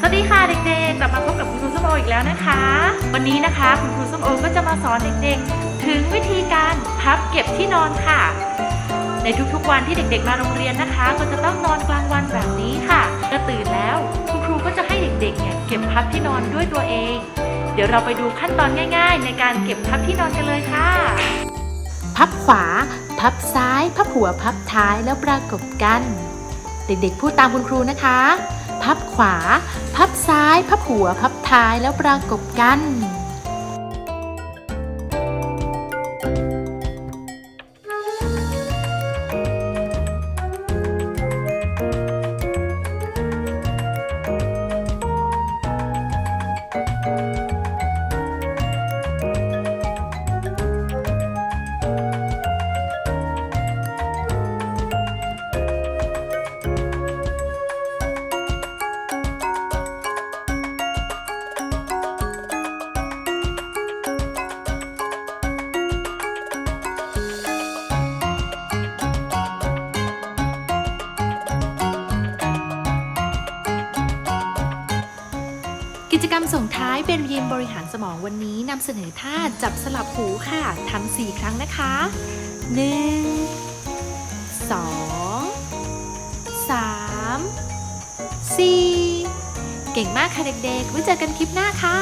สวัสดีค่ะเด็กๆ กลับมาพบกับคุณครูส้มโออีกแล้วนะคะ วันนี้นะคะคุณครูส้มโอก็จะมาสอนเด็กๆ ถึงวิธีการพับเก็บที่นอนค่ะ ในทุกๆวันที่เด็กๆ มาโรงเรียนนะคะ ก็จะต้องนอนกลางวันแบบนี้ค่ะเมื่อตื่นแล้วคุณครูก็จะให้เด็กๆ เนี่ยเก็บพับที่นอนด้วยตัวเอง เดี๋ยวเราไปดูขั้นตอนง่าย ๆ ในการเก็บพับที่นอนกันเลยค่ะ พับขวา พับซ้าย พับหัว พับท้ายแล้วประกบกัน เด็กๆ พูดตามคุณครูนะคะ พับขวา พับซ้าย พับหัว พับท้ายแล้วประกบกัน กิจกรรมส่งท้ายเป็นเรียนบริหารสมองวันนี้นำเสนอท่าจับสลับหูค่ะทำสี่ครั้งนะคะ 1 2 3 4 เก่งมากค่ะเด็กๆ ไว้เจอกันคลิปหน้าค่ะ